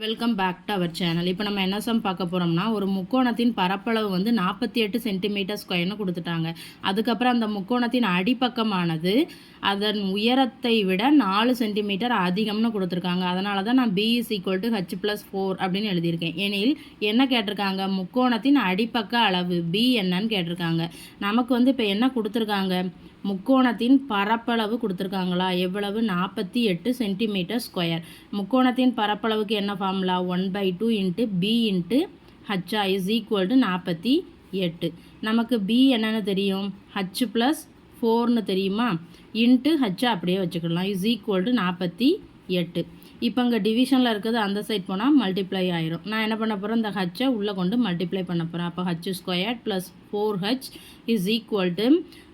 Welcome back to our channel இப்போ நம்ம என்ன சம் பார்க்க போகிறோம்னா ஒரு முக்கோணத்தின் பரப்பளவு வந்து நாற்பத்தி எட்டு சென்டிமீட்டர் ஸ்கொயர்னு கொடுத்துட்டாங்க. அதுக்கப்புறம் அந்த முக்கோணத்தின் அடிப்பக்கமானது அதன் உயரத்தை விட நாலு சென்டிமீட்டர் அதிகம்னு கொடுத்துருக்காங்க. அதனால தான் நான் B is equal to H plus four அப்படின்னு எழுதியிருக்கேன். எனில் என்ன கேட்டிருக்காங்க? முக்கோணத்தின் அடிப்பக்க அளவு பி என்னன்னு கேட்டிருக்காங்க. நமக்கு வந்து இப்போ என்ன கொடுத்துருக்காங்க? முக்கோணத்தின் பரப்பளவு கொடுத்துருக்காங்களா? எவ்வளவு? நாற்பத்தி எட்டு சென்டிமீட்டர் ஸ்கொயர் முக்கோணத்தின் பரப்பளவுக்கு என்ன formula one by two into B into ஹச்சா is equal to நாற்பத்தி எட்டு. நமக்கு பி என்னென்னு தெரியும்? ஹச் ப்ளஸ் ஃபோர்னு தெரியுமா? இன்ட்டு ஹச்சை அப்படியே வச்சுக்கலாம். இஸ் ஈக்குவல் டு நாற்பத்தி எட்டு. இப்போ இங்கே டிவிஷனில் இருக்கிறது அந்த சைட் போனால் மல்டிப்ளை ஆயிரும். நான் என்ன பண்ண போகிறேன் இந்த ஹச்சை உள்ளே கொண்டு மல்டிப்ளை பண்ண போகிறேன் அப்போ H square plus four H is equal to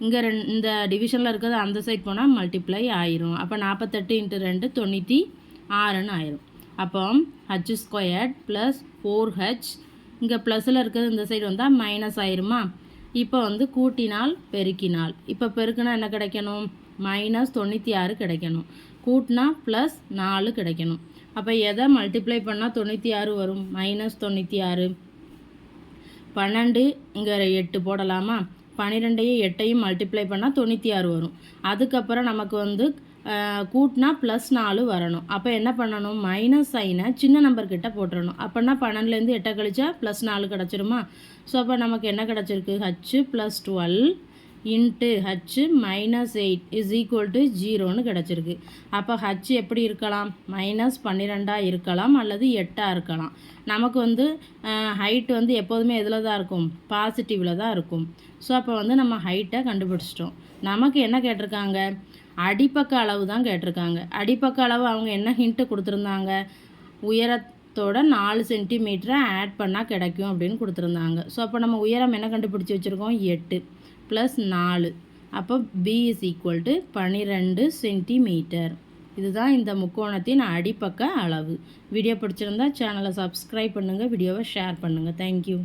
இங்கே ரெண் இந்த டிவிஷனில் இருக்கிறது அந்த சைட் போனால் மல்டிப்ளை ஆயிரும். அப்போ நாற்பத்தெட்டு இன்ட்டு ரெண்டு தொண்ணூற்றி ஆறுன்னு ஆயிரும். அப்போ H square plus four H இங்கே ப்ளஸில் இருக்கிறது இந்த சைடு வந்தால் மைனஸ் ஆயிருமா? இப்போ வந்து கூட்டினால் பெருக்கினால். இப்போ பெருக்குனா என்ன கிடைக்கணும்? மைனஸ் தொண்ணூற்றி ஆறு கிடைக்கணும். கூட்டினா ப்ளஸ் நாலு கிடைக்கணும். அப்போ எதை மல்டிப்ளை பண்ணால் தொண்ணூற்றி ஆறு வரும்? மைனஸ் தொண்ணூற்றி ஆறு பன்னெண்டு இங்கே எட்டு போடலாமா? பன்னிரெண்டையும் எட்டையும் மல்டிப்ளை பண்ணால் தொண்ணூற்றி ஆறு வரும். அதுக்கப்புறம் நமக்கு வந்து கூட்டினா ப்ளஸ் நாலு வரணும். அப்போ என்ன பண்ணணும்? மைனஸ் சைனை சின்ன நம்பர்கிட்ட போட்டுடணும் அப்போனா பன்னெண்டுலேருந்து எட்டை கழிச்சா ப்ளஸ் நாலு கிடச்சிருமா? ஸோ அப்போ நமக்கு என்ன கிடச்சிருக்கு? H plus twelve into H minus eight is equal to ஜீரோன்னு கிடச்சிருக்கு. அப்போ ஹச் எப்படி இருக்கலாம்? மைனஸ் பன்னிரெண்டாக இருக்கலாம் அல்லது எட்டாக இருக்கலாம். நமக்கு வந்து ஹைட் வந்து எப்போதுமே எதில் தான் இருக்கும்? பாசிட்டிவில் தான் இருக்கும். ஸோ அப்போ வந்து நம்ம ஹைட்டை கண்டுபிடிச்சிட்டோம். நமக்கு என்ன கேட்டிருக்காங்க? அடிப்பக்க அளவு தான் கேட்டிருக்காங்க. அடிப்பக்க அளவு அவங்க என்ன ஹிண்ட்டு கொடுத்துருந்தாங்க? உயரத்தோட நாலு சென்டிமீட்டரை ஆட் பண்ணால் கிடைக்கும் அப்படின்னு கொடுத்துருந்தாங்க. ஸோ அப்போ நம்ம உயரம் என்ன கண்டுபிடிச்சி வச்சுருக்கோம்? எட்டு. ப்ளஸ் நாலு. அப்போ பி இஸ் ஈக்குவல் டு பன்னிரெண்டு சென்டிமீட்டர் இதுதான் இந்த முக்கோணத்தின் அடிப்பக்க அளவு. வீடியோ பிடிச்சிருந்தா சேனலை சப்ஸ்கிரைப் பண்ணுங்கள் வீடியோவை ஷேர் பண்ணுங்கள் தேங்க்யூ